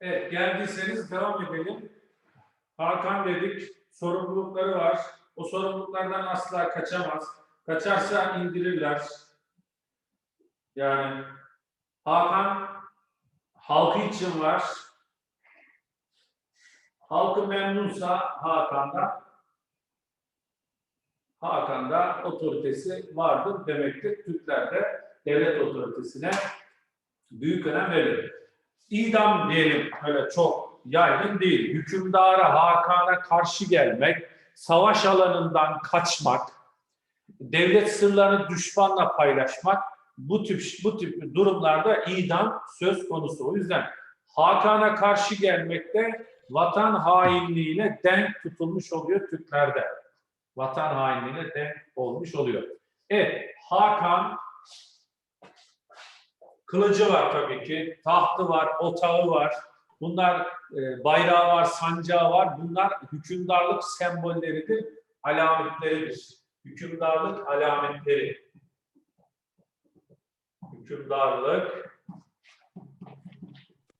Evet, geldiyseniz devam edelim. Hakan dedik, sorumlulukları var. O sorumluluklardan asla kaçamaz. Kaçarsa indirirler. Yani Hakan halkı için var. Halkı memnunsa Hakan'da Hakan'da otoritesi vardır demektir. Türkler de devlet otoritesine büyük önem verir. İdam diyelim öyle çok yaygın değil. Hükümdara Hakan'a karşı gelmek, savaş alanından kaçmak, devlet sırlarını düşmanla paylaşmak bu tip bu tip durumlarda idam söz konusu. O yüzden Hakan'a karşı gelmekte vatan hainliğiyle denk tutulmuş oluyor Türklerde. Vatan hainliğine denk olmuş oluyor. Evet, Hakan kılıcı var tabii ki, tahtı var, otağı var. Bunlar e, bayrağı var, sancağı var. Bunlar hükümdarlık sembolleridir, alametleridir. Hükümdarlık alametleri. Hükümdarlık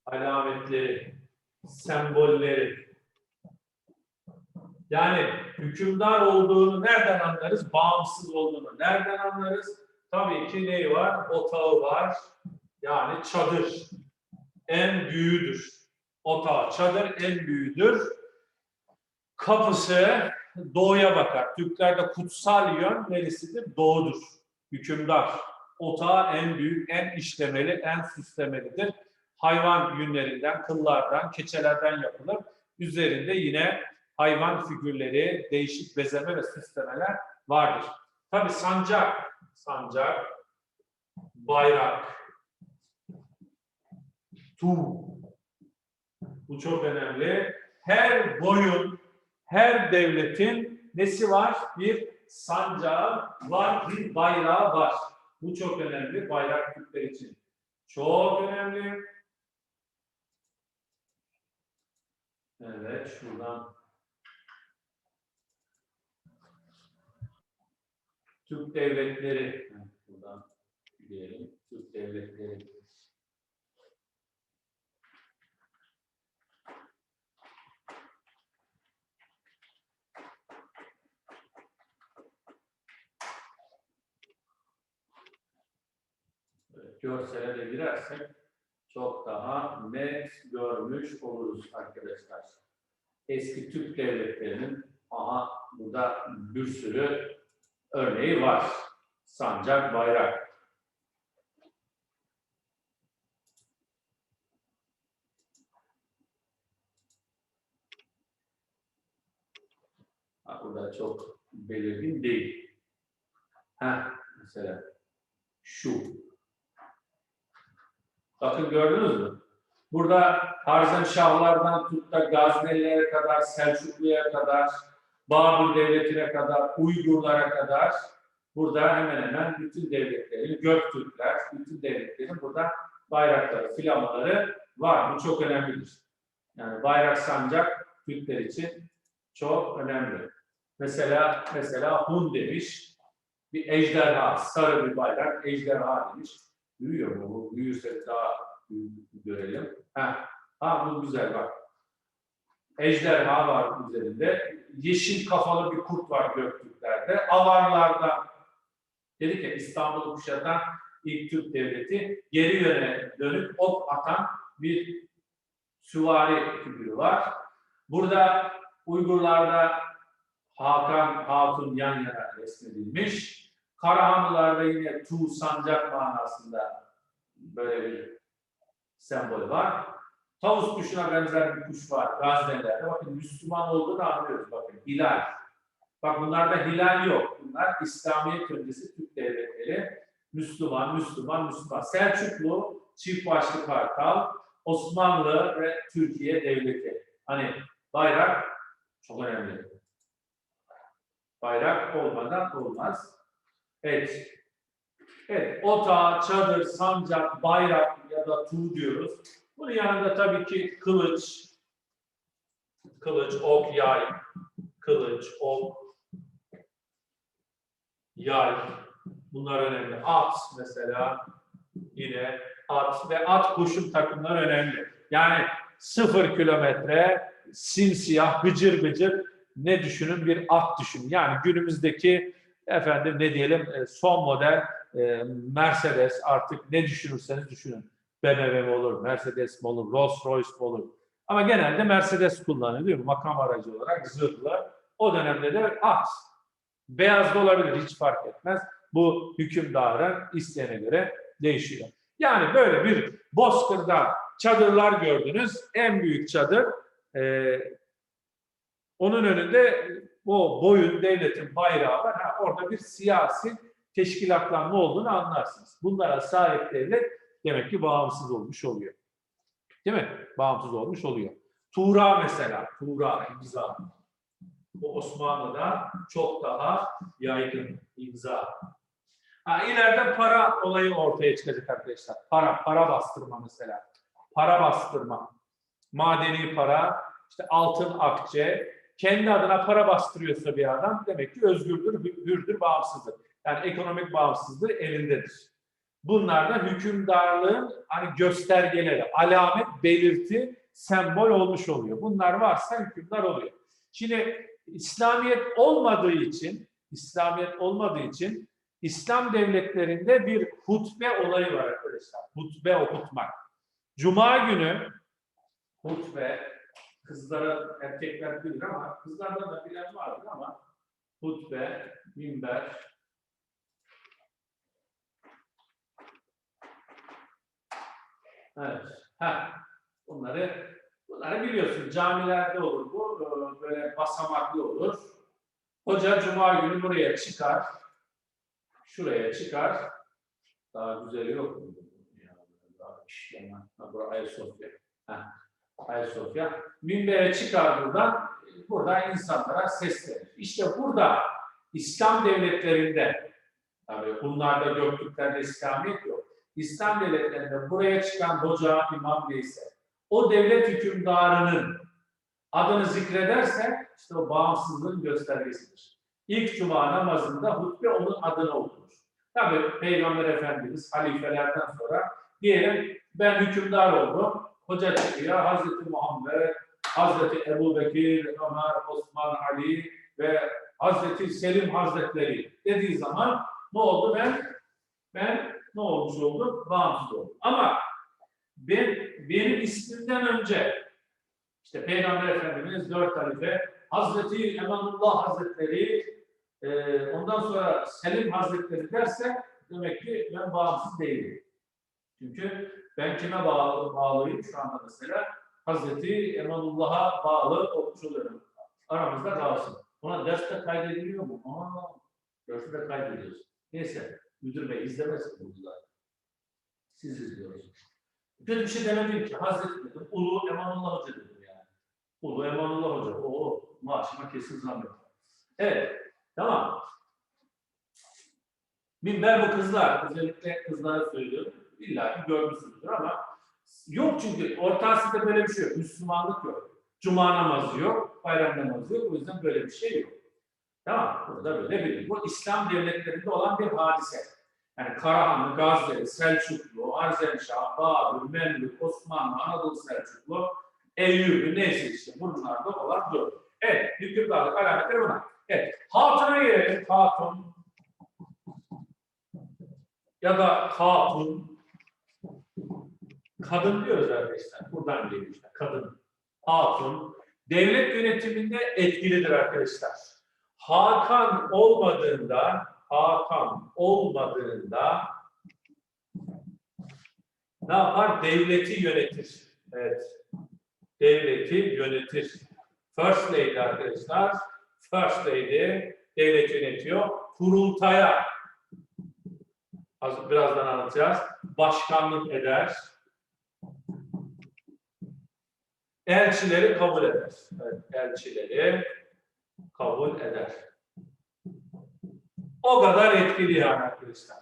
alametleri, sembolleri. Yani hükümdar olduğunu nereden anlarız? Bağımsız olduğunu nereden anlarız? Tabii ki neyi var? Otağı var. Yani çadır. En büyüğüdür. Otağı, çadır en büyüğüdür. Kapısı doğuya bakar. Türklerde kutsal yön neresidir? Doğudur. Hükümdar. Otağı en büyük, en işlemeli, en süslemelidir. Hayvan yünlerinden, kıllardan, keçelerden yapılır. Üzerinde yine hayvan figürleri, değişik bezeme ve süslemeler vardır. Tabi sancak, sancak, bayrak, tu. Bu çok önemli. Her boyun, her devletin nesi var? Bir sancağı var, bir bayrağı var. Bu çok önemli bayrak Türkler için. Çok önemli. Evet, şuradan Türk devletleri, buradan diyelim, Türk devletleri. Evet, Görsele de girersek çok daha net görmüş oluruz arkadaşlar. Eski Türk devletlerinin aha burada bir sürü örneği var. Sancak, bayrak. Burada çok belirgin değil. Ha, mesela şu. Bakın gördünüz mü? Burada Harzemşahlardan tut da Gaznelilere kadar, Selçuklu'ya kadar, Babür Devleti'ne kadar, Uygurlara kadar burada hemen hemen bütün devletlerin, Göktürkler, bütün devletlerin burada bayrakları, flamaları var. Bu çok önemlidir. Yani bayrak sancak Türkler için çok önemli. Mesela mesela Hun demiş, bir ejderha, sarı bir bayrak, ejderha demiş. Büyüyor mu bu? Büyürse daha görelim. Ha, ha bu güzel bak. Ejderha var üzerinde. Yeşil kafalı bir kurt var Göktürklerde. Avarlarda dedik ya İstanbul'u kuşatan ilk Türk devleti geri yöne dönüp ok atan bir süvari figürü var. Burada Uygurlarda Hakan Hatun yan yana resmedilmiş. Karahanlılarda yine Tu sancak manasında böyle bir sembol var. Tavus kuşuna benzer bir kuş var Gaznelerde. Bakın Müslüman olduğunu anlıyoruz. Bakın hilal. Bak bunlarda hilal yok. Bunlar İslamiyet öncesi Türk devletleri. Müslüman, Müslüman, Müslüman. Selçuklu, çift başlı kartal, Osmanlı ve Türkiye devleti. Hani bayrak çok önemli. Bayrak olmadan olmaz. Evet. Evet, otağı, çadır, sancak, bayrak ya da tuğ diyoruz. Bunun yanında tabii ki kılıç, kılıç, ok, yay, kılıç, ok, yay. Bunlar önemli. At mesela yine at ve at koşum takımlar önemli. Yani sıfır kilometre simsiyah gıcır gıcır ne düşünün bir at düşünün. Yani günümüzdeki efendim ne diyelim e, son model e, Mercedes artık ne düşünürseniz düşünün. BMW mi olur, Mercedes mi olur, Rolls Royce mi olur. Ama genelde Mercedes kullanılıyor? Makam aracı olarak zırhlı. O dönemde de at. Beyaz da olabilir hiç fark etmez. Bu hükümdarın isteğine göre değişiyor. Yani böyle bir bozkırda çadırlar gördünüz. En büyük çadır e, onun önünde o boyun devletin bayrağı var. Ha, orada bir siyasi teşkilatlanma olduğunu anlarsınız. Bunlara sahip devlet demek ki bağımsız olmuş oluyor. Değil mi? Bağımsız olmuş oluyor. Tuğra mesela, Tuğra imza. Bu Osmanlı'da çok daha yaygın imza. Ha, ileride para olayı ortaya çıkacak arkadaşlar. Para, para bastırma mesela. Para bastırma. Madeni para, işte altın akçe, kendi adına para bastırıyorsa bir adam demek ki özgürdür, hü- hürdür, bağımsızdır. Yani ekonomik bağımsızlığı elindedir. Bunlar da hükümdarlığın hani göstergeleri, alamet, belirti, sembol olmuş oluyor. Bunlar varsa hükümdar oluyor. Şimdi İslamiyet olmadığı için, İslamiyet olmadığı için İslam devletlerinde bir hutbe olayı var arkadaşlar. Hutbe okutmak. Cuma günü hutbe, kızlara erkekler bilir ama kızlarda da bilen vardır ama hutbe, minber, Evet. Ha. Bunları bunları biliyorsun. Camilerde olur bu. Ee, Böyle basamaklı olur. Hoca cuma günü buraya çıkar. Şuraya çıkar. Daha güzeli yok mu? Ya, Daha işleme. Ha, Burası Ayasofya. Ha. Ayasofya. Minbere çıkar buradan. Burada insanlara seslenir. İşte burada İslam devletlerinde tabii bunlarda Göktürklerde İslamiyet yok. İslam devletlerinde buraya çıkan hoca, imam neyse o devlet hükümdarının adını zikrederse işte o bağımsızlığın göstergesidir. İlk cuma namazında hutbe onun adına okunur. Tabi Peygamber Efendimiz halifelerden sonra diyelim ben hükümdar oldum. Hoca çıkıyor Hazreti Muhammed, Hazreti Ebu Bekir, Ömer, Osman, Ali ve Hazreti Selim Hazretleri dediği zaman ne oldu ben? Ben ne olmuş oldum? Bağımsız oldum. Ama ben, benim ismimden önce işte Peygamber Efendimiz dört halife, Hazreti Emanullah Hazretleri, e, ondan sonra Selim Hazretleri derse demek ki ben bağımsız değilim. Çünkü ben kime bağlı, bağlıyım şu anda mesela? Hazreti Emanullah'a bağlı olmuş oluyorum. Aramızda kalsın. Ona derste kaydediliyor mu? Aa, derste de kaydediyoruz. Neyse, müdür bey izlemez bunu zaten. Siz izliyorsunuz. Kötü bir şey demedim ki. Hazreti dedim. Ulu Emanullah Hoca dedim yani. Ulu Emanullah Hoca. O maaşıma kesin yapar. Evet. Tamam. Minber bu kızlar. Özellikle kızlara söylüyorum. İlla ki görmüşsünüzdür ama yok çünkü Orta Asya'da böyle bir şey yok. Müslümanlık yok. Cuma namazı yok. Bayram namazı yok. O yüzden böyle bir şey yok. Tamam. Burada böyle bir. Bu İslam devletlerinde olan bir hadise. Yani Karahanlı, Gazze'li, Selçuklu, Arzenşah, Babür, Memlük, Osmanlı, Anadolu Selçuklu, Eyyubi neyse işte bunlarda olan dur. Evet, hükümdarlık alametleri bunlar. Evet, Hatun'a gelelim. Hatun ya da Hatun kadın diyoruz arkadaşlar. Buradan geliyor işte kadın. Hatun devlet yönetiminde etkilidir arkadaşlar. Hakan olmadığında Hakan olmadığında ne yapar? Devleti yönetir. Evet. Devleti yönetir. First Lady arkadaşlar. First Lady devlet yönetiyor. Kurultaya az- birazdan anlatacağız. Başkanlık eder. Elçileri kabul eder. Elçileri kabul eder. O kadar etkili yani arkadaşlar.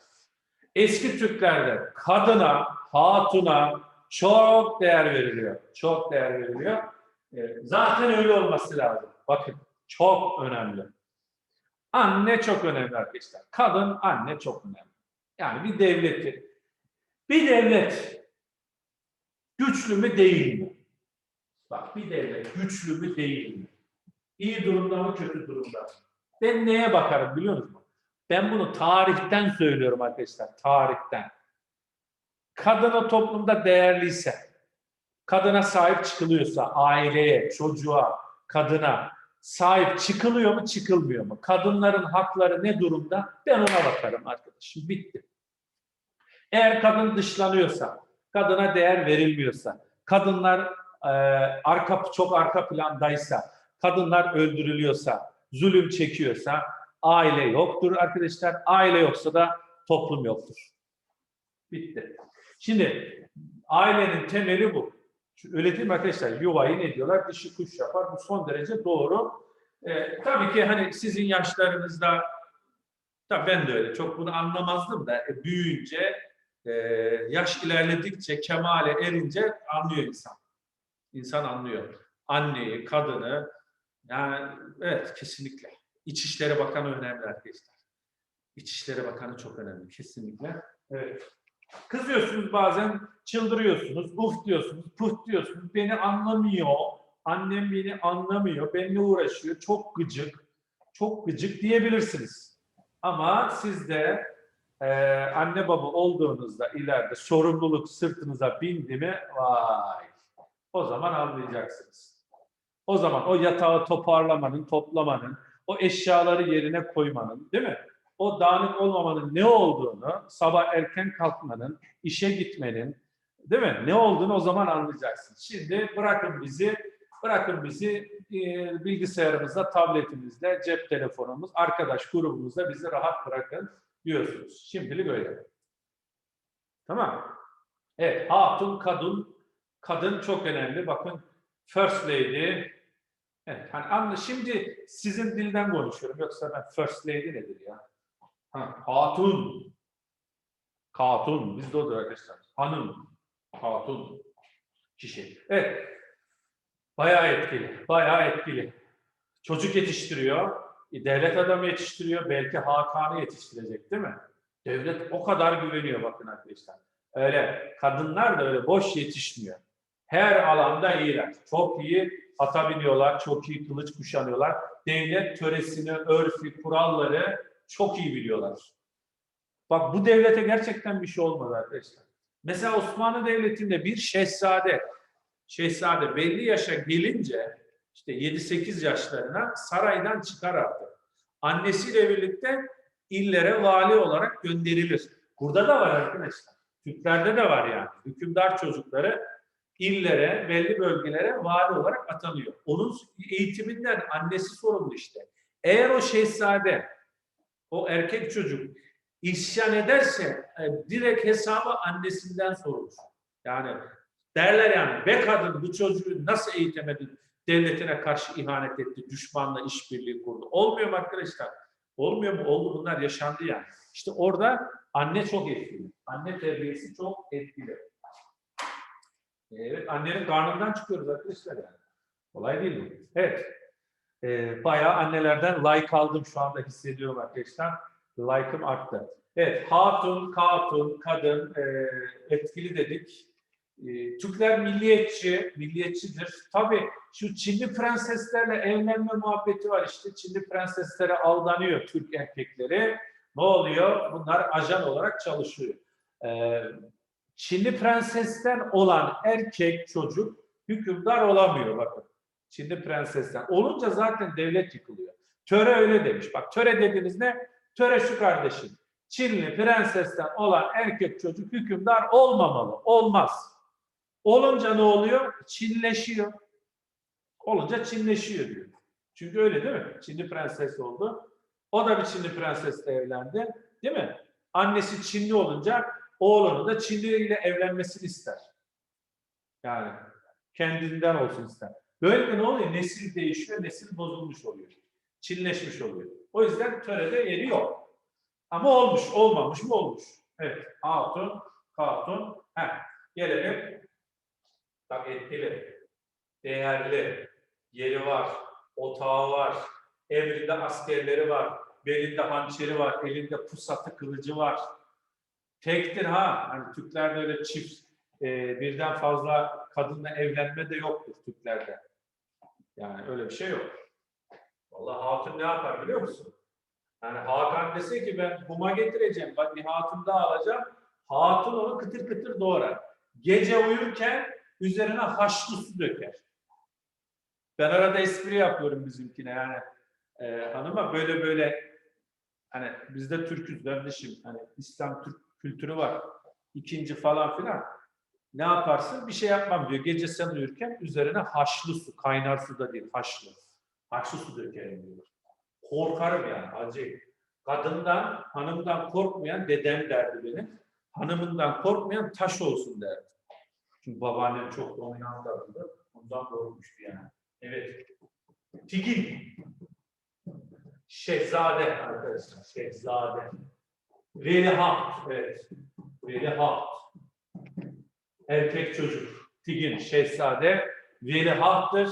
Eski Türklerde kadına, hatuna çok değer veriliyor. Çok değer veriliyor. Ee, Zaten öyle olması lazım. Bakın çok önemli. Anne çok önemli arkadaşlar. Kadın, anne çok önemli. Yani bir devleti. Bir devlet güçlü mü değil mi? Bak bir devlet güçlü mü değil mi? İyi durumda mı kötü durumda mı? Ben neye bakarım biliyor musun? Ben bunu tarihten söylüyorum arkadaşlar. Tarihten. Kadın o toplumda değerliyse, kadına sahip çıkılıyorsa, aileye, çocuğa, kadına sahip çıkılıyor mu, çıkılmıyor mu? Kadınların hakları ne durumda? Ben ona bakarım arkadaşım. Bitti. Eğer kadın dışlanıyorsa, kadına değer verilmiyorsa, kadınlar e, arka çok arka plandaysa, kadınlar öldürülüyorsa, zulüm çekiyorsa aile yoktur arkadaşlar. Aile yoksa da toplum yoktur. Bitti. Şimdi ailenin temeli bu. Öyle değil mi arkadaşlar? Yuvayı ne diyorlar? Dişi kuş yapar. Bu son derece doğru. Ee, tabii ki hani sizin yaşlarınızda tabii ben de öyle çok bunu anlamazdım da e, büyüyünce e, yaş ilerledikçe kemale erince anlıyor insan. İnsan anlıyor. Anneyi, kadını yani evet kesinlikle. İçişleri Bakanı önemli arkadaşlar. İçişleri Bakanı çok önemli kesinlikle. Evet. Kızıyorsunuz bazen, çıldırıyorsunuz, uf diyorsunuz, puh diyorsunuz. Beni anlamıyor, annem beni anlamıyor, benimle uğraşıyor, çok gıcık, çok gıcık diyebilirsiniz. Ama siz de e, anne baba olduğunuzda ileride sorumluluk sırtınıza bindi mi, vay, o zaman anlayacaksınız. O zaman o yatağı toparlamanın, toplamanın, o eşyaları yerine koymanın, değil mi? O dağınık olmamanın ne olduğunu, sabah erken kalkmanın, işe gitmenin, değil mi? Ne olduğunu o zaman anlayacaksın. Şimdi bırakın bizi, bırakın bizi e, bilgisayarımızda, tabletimizde, cep telefonumuz, arkadaş grubumuzda bizi rahat bırakın diyorsunuz. Şimdilik öyle. Tamam. Evet, hatun, kadın, kadın çok önemli. Bakın, first lady, Evet, hani anla şimdi sizin dilden konuşuyorum. Yoksa ben first lady nedir ya? Ha, hatun. Hatun. Bizde odur arkadaşlar. Hanım. Hatun. Kişi. Evet. Bayağı etkili. Bayağı etkili. Çocuk yetiştiriyor. e, Devlet adamı yetiştiriyor. Belki Hakan'ı yetiştirecek değil mi? Devlet o kadar güveniyor bakın arkadaşlar. Öyle kadınlar da öyle boş yetişmiyor. Her alanda iyiler. Çok iyi ata biniyorlar, çok iyi kılıç kuşanıyorlar. Devlet töresini, örfü, kuralları çok iyi biliyorlar. Bak bu devlete gerçekten bir şey olmadı arkadaşlar. Mesela Osmanlı Devleti'nde bir şehzade, şehzade belli yaşa gelince işte 7-8 yaşlarına saraydan çıkar artık. Annesiyle birlikte illere vali olarak gönderilir. Burada da var arkadaşlar. Türklerde de var yani. Hükümdar çocukları illere, belli bölgelere vali olarak atanıyor. Onun eğitiminden annesi sorumlu işte. Eğer o şehzade, o erkek çocuk isyan ederse e, direkt hesabı annesinden sorulur. Yani derler yani be kadın bu çocuğu nasıl eğitemedin? Devletine karşı ihanet etti, düşmanla işbirliği kurdu. Olmuyor mu arkadaşlar? Olmuyor mu? Oldu bunlar yaşandı yani. İşte orada anne çok etkili. Anne terbiyesi çok etkili. Evet, annenin karnından çıkıyoruz arkadaşlar yani. Kolay değil mi? Evet. Ee, bayağı annelerden like aldım şu anda hissediyorum arkadaşlar. Like'ım arttı. Evet, hatun, katun, kadın e, etkili dedik. E, Türkler milliyetçi, milliyetçidir. Tabii şu Çinli prenseslerle evlenme muhabbeti var işte. Çinli prenseslere aldanıyor Türk erkekleri. Ne oluyor? Bunlar ajan olarak çalışıyor. E, Çinli prensesten olan erkek çocuk hükümdar olamıyor bakın. Çinli prensesten. Olunca zaten devlet yıkılıyor. Töre öyle demiş. Bak töre dediğiniz ne? Töre şu kardeşim. Çinli prensesten olan erkek çocuk hükümdar olmamalı. Olmaz. Olunca ne oluyor? Çinleşiyor. Olunca Çinleşiyor diyor. Çünkü öyle değil mi? Çinli prenses oldu. O da bir Çinli prensesle evlendi. Değil mi? Annesi Çinli olunca oğlunu da Çinli ile evlenmesini ister. Yani kendinden olsun ister. Böylelikle ne oluyor? Nesil değişiyor, nesil bozulmuş oluyor. Çinleşmiş oluyor. O yüzden törede yeri yok. Ama olmuş, olmamış mı olmuş. Evet, hatun, hatun. Heh, gelelim. Bak etkili, değerli, yeri var, otağı var, emrinde askerleri var, belinde hançeri var, elinde pusatı kılıcı var. Tektir ha. Hani Türklerde öyle çift e, birden fazla kadınla evlenme de yoktur Türklerde. Yani öyle bir şey yok. Vallahi hatun ne yapar biliyor musun? Yani Hakan dese ki ben kuma getireceğim, bak bir hatun daha alacağım. Hatun onu kıtır kıtır doğrar. Gece uyurken üzerine haşlı su döker. Ben arada espri yapıyorum bizimkine yani. E, hanıma böyle böyle hani bizde Türk'üz kardeşim. Hani İslam Türk kültürü var. İkinci falan filan. Ne yaparsın? Bir şey yapmam diyor. Gece sen uyurken üzerine haşlı su, kaynar su da değil, haşlı. Haşlı su dökerim diyor. Korkarım yani acayip. Kadından, hanımdan korkmayan dedem derdi benim. Hanımından korkmayan taş olsun derdi. Çünkü babaannem çok da onu inandırdı. Ondan korkmuştu yani. Evet. Tigin. Şehzade arkadaşlar. Şehzade. Velihaht. Evet. Velihaht. Erkek çocuk. Tigin. Şehzade. Velihahtır.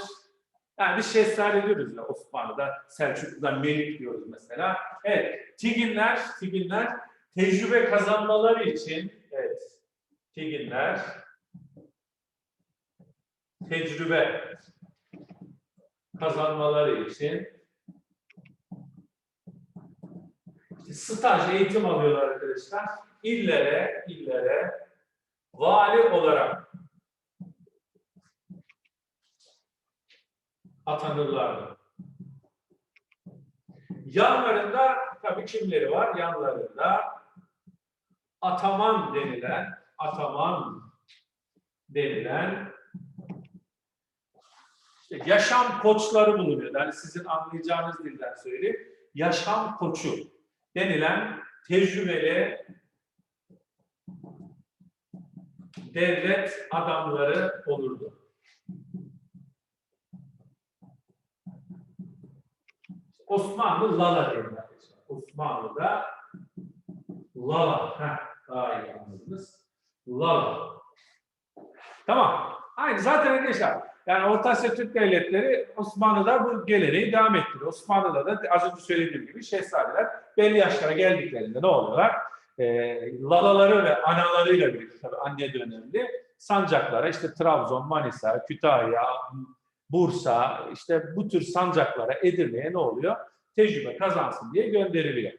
Yani biz şehzade diyoruz ya Osmanlı'da. Selçuklu'da Melik diyoruz mesela. Evet. Tiginler, Tiginler tecrübe kazanmaları için evet. Tiginler tecrübe kazanmaları için işte staj eğitim alıyorlar arkadaşlar. İllere, illere vali olarak atanırlardı. Yanlarında tabii kimleri var? Yanlarında ataman denilen, ataman denilen işte yaşam koçları bulunuyor. Yani sizin anlayacağınız dilden söyleyeyim. Yaşam koçu denilen tecrübeli devlet adamları olurdu. Osmanlı Lala arkadaşlar. Osmanlı'da Lala. Heh, daha iyi anladınız. Lala. Tamam. Aynı zaten arkadaşlar. Yani Orta Asya Türk devletleri Osmanlı'da bu geleneği devam ettiriyor. Osmanlı'da da az önce söylediğim gibi şehzadeler belli yaşlara geldiklerinde ne oluyorlar? Ee, lalaları ve analarıyla birlikte tabii anne de önemli. Sancaklara işte Trabzon, Manisa, Kütahya, Bursa işte bu tür sancaklara Edirne'ye ne oluyor? Tecrübe kazansın diye gönderiliyor.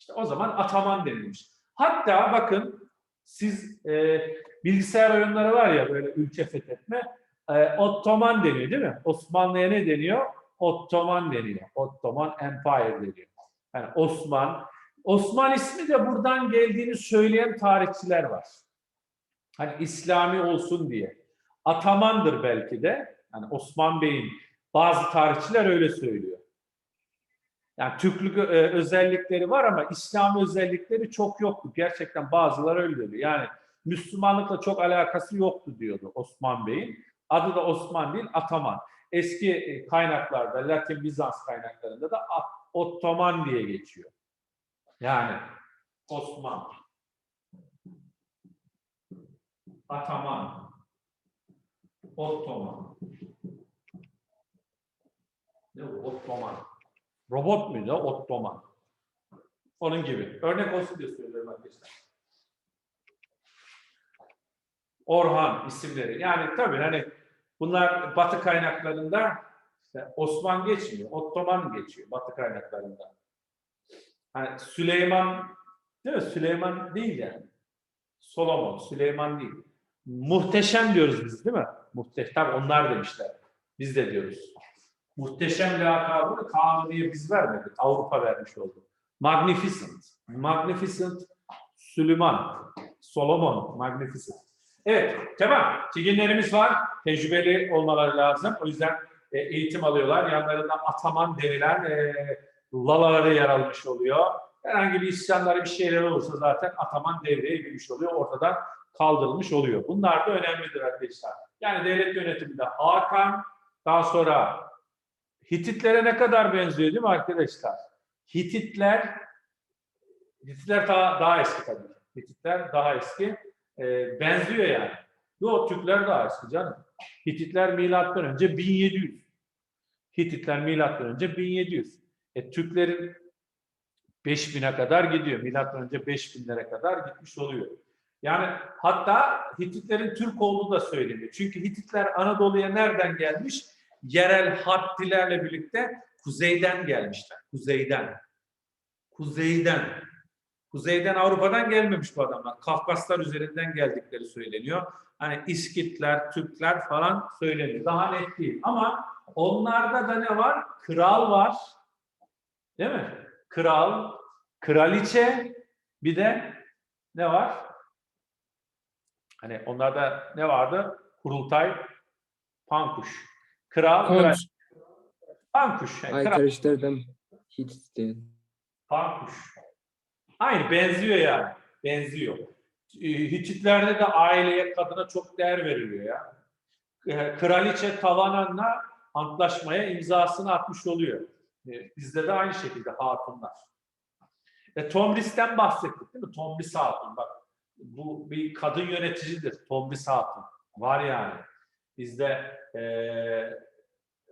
İşte o zaman ataman denilmiş. Hatta bakın siz e, bilgisayar oyunları var ya böyle ülke fethetme. E, Ottoman deniyor değil mi? Osmanlı'ya ne deniyor? Ottoman deniyor. Ottoman Empire deniyor. Yani Osman. Osman ismi de buradan geldiğini söyleyen tarihçiler var. Hani İslami olsun diye. Atamandır belki de. Yani Osman Bey'in bazı tarihçiler öyle söylüyor. Yani Türklük e, özellikleri var ama İslami özellikleri çok yoktu. Gerçekten bazıları öyle diyor. Yani Müslümanlıkla çok alakası yoktu diyordu Osman Bey'in. Adı da Osman değil, Ataman. Eski e, kaynaklarda, Latin Bizans kaynaklarında da Ottoman diye geçiyor. Yani Osman. Ataman. Ottoman. Ne bu? Ottoman. Robot muydu? Ottoman. Onun gibi. Örnek olsun diye söylüyorum arkadaşlar. Orhan isimleri. Yani tabii hani bunlar Batı kaynaklarında işte Osman geçmiyor, Ottoman geçiyor Batı kaynaklarında. Hani Süleyman değil mi? Süleyman değil yani. Solomon, Süleyman değil. Muhteşem diyoruz biz değil mi? Muhteşem. Onlar demişler. Biz de diyoruz. Muhteşem lakabını Kanuni'ye biz vermedik. Avrupa vermiş oldu. Magnificent. Magnificent Süleyman. Solomon. Magnificent. Evet, tamam. Tiginlerimiz var. Tecrübeli olmaları lazım. O yüzden e, eğitim alıyorlar. Yanlarında ataman denilen e, lalaları yer almış oluyor. Herhangi bir isyanları bir şeyler olursa zaten ataman devreye girmiş oluyor. Ortadan kaldırılmış oluyor. Bunlar da önemlidir arkadaşlar. Yani devlet yönetiminde Hakan, daha sonra Hititlere ne kadar benziyor değil mi arkadaşlar? Hititler Hititler daha, daha eski tabii. Hititler daha eski. Ee, benziyor yani. Yok Türkler daha eski canım. Hititler milattan önce 1700. Hititler milattan önce 1700. E, Türklerin 5000'e kadar gidiyor. Milattan önce 5000'lere kadar gitmiş oluyor. Yani hatta Hititlerin Türk olduğu da söyleniyor. Çünkü Hititler Anadolu'ya nereden gelmiş? Yerel Hattilerle birlikte kuzeyden gelmişler. Kuzeyden. Kuzeyden. Kuzeyden Avrupa'dan gelmemiş bu adamlar. Kafkaslar üzerinden geldikleri söyleniyor. Hani İskitler, Türkler falan söyleniyor. Daha net değil. Ama onlarda da ne var? Kral var. Değil mi? Kral, kraliçe, bir de ne var? Hani onlarda ne vardı? Kurultay, pankuş. Kral, kral, Konç. pankuş. Yani Ay kral, karıştırdım. Hiç istedim. pankuş. Aynı benziyor yani. Benziyor. Ee, Hititlerde de aileye, kadına çok değer veriliyor ya. Ee, Kraliçe Tavanan'la antlaşmaya imzasını atmış oluyor. Ee, Bizde de aynı şekilde hatunlar. E, Tomris'ten bahsettik değil mi? Tomris Hatun. Bak bu bir kadın yöneticidir. Tomris Hatun. Var yani. Bizde e,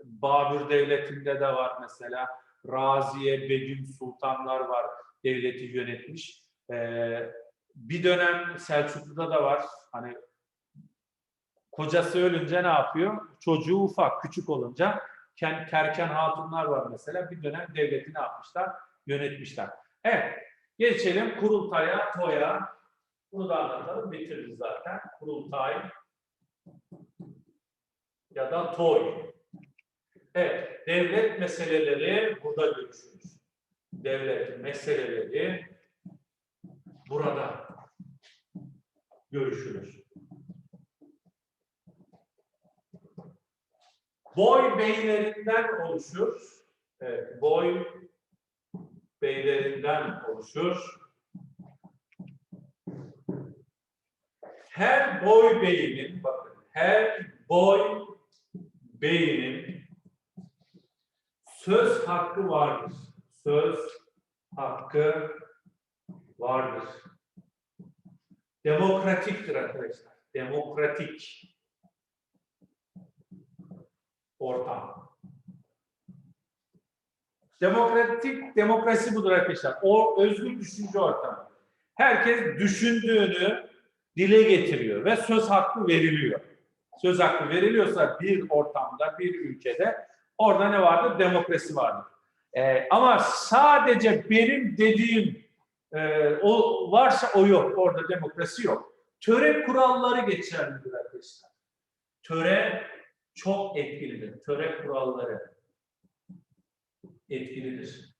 Babür Devleti'nde de var mesela. Raziye, Begüm Sultanlar var. Devleti yönetmiş. E, bir dönem Selçuklu'da da var. Hani kocası ölünce ne yapıyor? Çocuğu ufak, küçük olunca Ken, Kerken Hatunlar var mesela. Bir dönem devleti ne yapmışlar? Yönetmişler. Evet. Geçelim kurultaya, toya. Bunu da anlatalım. Bitiririz zaten. Kurultay ya da toy. Evet. Devlet meseleleri burada görüşürüz. Devlet meseleleri burada görüşülür. Boy beylerinden oluşur. Evet, boy beylerinden oluşur. Her boy beyinin, bakın, her boy beyinin söz hakkı vardır. Söz hakkı vardır. Demokratiktir arkadaşlar. Demokratik ortam. Demokratik demokrasi budur arkadaşlar. O özgür düşünce ortamı. Herkes düşündüğünü dile getiriyor ve söz hakkı veriliyor. Söz hakkı veriliyorsa bir ortamda, bir ülkede orada ne vardır? Demokrasi vardır. Ee, ama sadece benim dediğim e, o varsa o yok. Orada demokrasi yok. Töre kuralları geçerlidir arkadaşlar. Töre çok etkilidir. Töre kuralları etkilidir.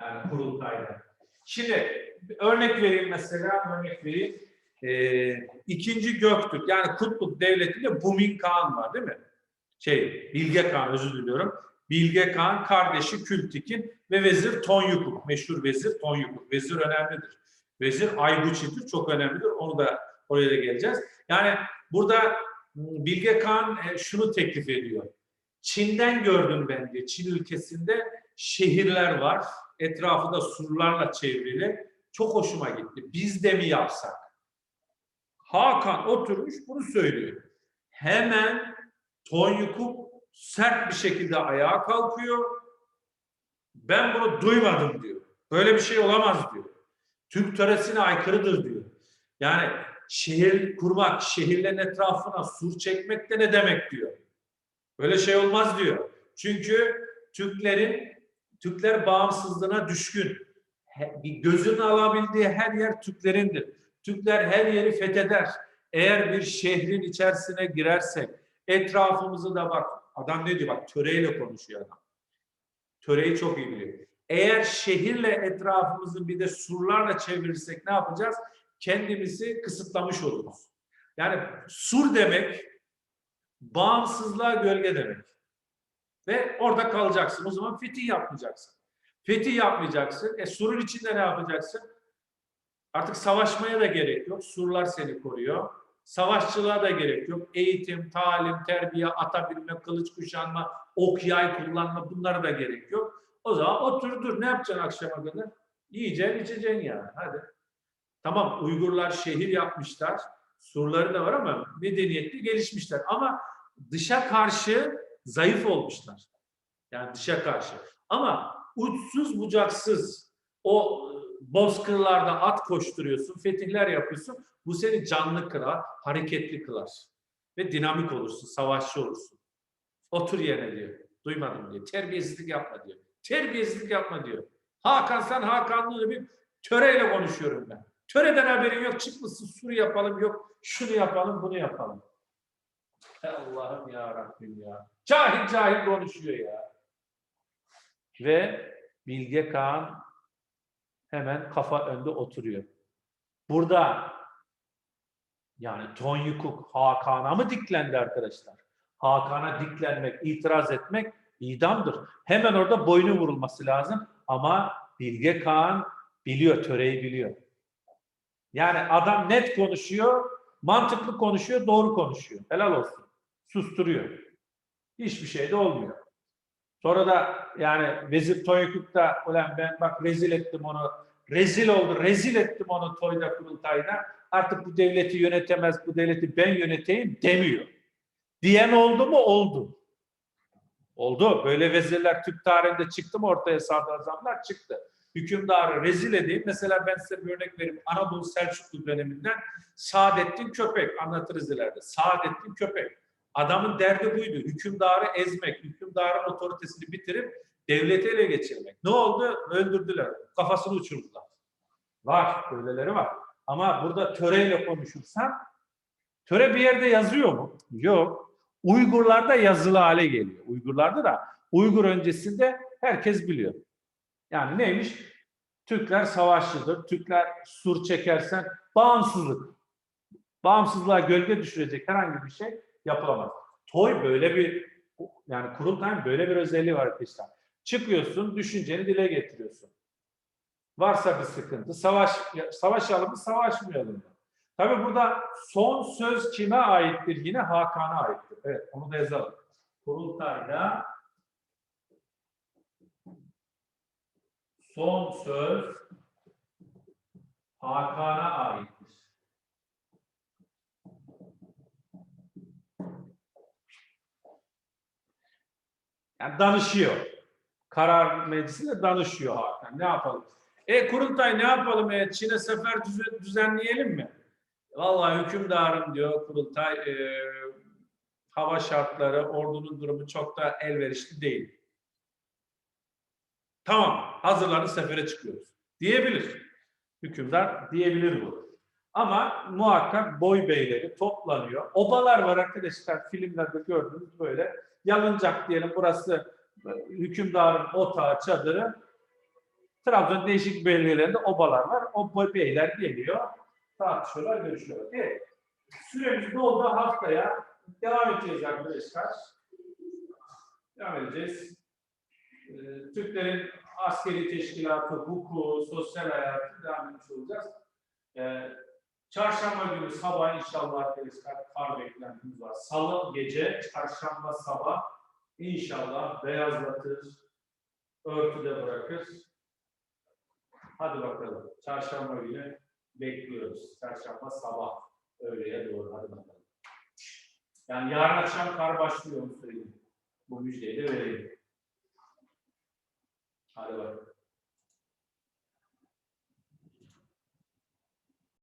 Yani kurultayda. Şimdi örnek vereyim mesela, örnek vereyim. Ee, ikinci Göktürk, yani Kutluk Devleti'nde Bumin Kağan var değil mi? Şey, Bilge Kağan, özür diliyorum. Bilge Kağan kardeşi Kültik'in ve Vezir Tonyukuk, meşhur Vezir Tonyukuk. Vezir önemlidir. Vezir Ayguçi'dir, çok önemlidir. Onu da oraya da geleceğiz. Yani burada Bilge Kağan e, şunu teklif ediyor. Çin'den gördüm ben diye. Çin ülkesinde şehirler var. Etrafı da surlarla çevrili. Çok hoşuma gitti. Biz de mi yapsak? Hakan oturmuş bunu söylüyor. Hemen Tonyukuk sert bir şekilde ayağa kalkıyor. Ben bunu duymadım diyor. Böyle bir şey olamaz diyor. Türk töresine aykırıdır diyor. Yani şehir kurmak, şehirlerin etrafına sur çekmek de ne demek diyor. Böyle şey olmaz diyor. Çünkü Türklerin Türkler bağımsızlığına düşkün. He- bir Gözünü alabildiği her yer Türklerindir. Türkler her yeri fetheder. Eğer bir şehrin içerisine girersek, etrafımızı da bak, adam ne diyor bak töreyle konuşuyor adam. Töreyi çok iyi biliyor. Eğer şehirle etrafımızı bir de surlarla çevirirsek ne yapacağız? Kendimizi kısıtlamış oluruz. Yani sur demek bağımsızlığa gölge demek. Ve orada kalacaksın. O zaman fetih yapmayacaksın. Fetih yapmayacaksın. E surun içinde ne yapacaksın? Artık savaşmaya da gerek yok. Surlar seni koruyor. Savaşçılığa da gerek yok. Eğitim, talim, terbiye, ata kılıç kuşanma, ok yay kullanma bunlara da gerek yok. O zaman otur dur. Ne yapacaksın akşama kadar? Yiyeceksin, içeceksin yani. Hadi. Tamam Uygurlar şehir yapmışlar. Surları da var ama medeniyetli gelişmişler. Ama dışa karşı zayıf olmuşlar. Yani dışa karşı. Ama uçsuz bucaksız o bozkırlarda at koşturuyorsun, fetihler yapıyorsun. Bu seni canlı kılar, hareketli kılar. Ve dinamik olursun, savaşçı olursun. Otur yerine diyor. Duymadım diyor. Terbiyesizlik yapma diyor. Terbiyesizlik yapma diyor. Hakan sen Hakanlı'yla bir töreyle konuşuyorum ben. Töreden haberin yok. Çıkmışsın suru yapalım yok. Şunu yapalım bunu yapalım. Allah'ım ya Rabbim ya. Cahil cahil konuşuyor ya. Ve Bilge Kağan hemen kafa önde oturuyor. Burada yani Tonyukuk Hakan'a mı diklendi arkadaşlar? Hakan'a diklenmek, itiraz etmek idamdır. Hemen orada boynu vurulması lazım ama Bilge Kağan biliyor, töreyi biliyor. Yani adam net konuşuyor, mantıklı konuşuyor, doğru konuşuyor. Helal olsun. Susturuyor. Hiçbir şey de olmuyor. Sonra da yani Vezir Toykuk da ulan ben bak rezil ettim onu, rezil oldu, rezil ettim onu toyda kurultayda. Artık bu devleti yönetemez, bu devleti ben yöneteyim demiyor. Diyen oldu mu? Oldu. Oldu. Böyle vezirler Türk tarihinde çıktı mı ortaya sadrazamlar? Çıktı. Hükümdarı rezil edeyim. Mesela ben size bir örnek vereyim. Anadolu Selçuklu döneminden Saadettin Köpek anlatırız ileride. Saadettin Köpek. Adamın derdi buydu. Hükümdarı ezmek, hükümdarın otoritesini bitirip devleti ele geçirmek. Ne oldu? Öldürdüler. Kafasını uçurdular. Var. Böyleleri var. Ama burada töreyle konuşursan töre bir yerde yazıyor mu? Yok. Uygurlarda yazılı hale geliyor. Uygurlarda da Uygur öncesinde herkes biliyor. Yani neymiş? Türkler savaşçıdır. Türkler sur çekersen bağımsızlık. Bağımsızlığa gölge düşürecek herhangi bir şey yapılamaz. Toy böyle bir yani kurultayın böyle bir özelliği var arkadaşlar. Çıkıyorsun, düşünceni dile getiriyorsun. Varsa bir sıkıntı, savaş savaşalım mı, savaşmayalım mı? Tabii burada son söz kime aittir? Yine Hakan'a aittir. Evet, onu da yazalım. Kurultayda son söz Hakan'a aittir. Yani danışıyor. Karar meclisinde danışıyor Hakan. Ne yapalım? E kurultay ne yapalım? E, Çin'e sefer düze- düzenleyelim mi? Vallahi hükümdarım diyor kurultay e, hava şartları, ordunun durumu çok da elverişli değil. Tamam, hazırlanın sefere çıkıyoruz. Diyebilir. Hükümdar diyebilir bu. Ama muhakkak boy beyleri toplanıyor. Obalar var arkadaşlar filmlerde gördüğünüz böyle. Yalıncak diyelim burası e, hükümdarın otağı, çadırı. Trabzon değişik bölgelerinde obalar var. O beyler geliyor. Tartışıyorlar, görüşüyorlar. Evet. Süremiz doldu haftaya. Devam edeceğiz arkadaşlar. Devam edeceğiz. Ee, Türklerin askeri teşkilatı, hukuku, sosyal hayatı devam etmiş olacağız. Ee, çarşamba günü sabah inşallah arkadaşlar kar beklentimiz var. Salı gece, çarşamba sabah inşallah beyazlatır, örtüde bırakır. Hadi bakalım. Çarşamba günü bekliyoruz. Çarşamba sabah öğleye doğru. Hadi bakalım. Yani yarın akşam kar başlıyor onu söyleyeyim. Bu müjdeyi de vereyim. Hadi bakalım.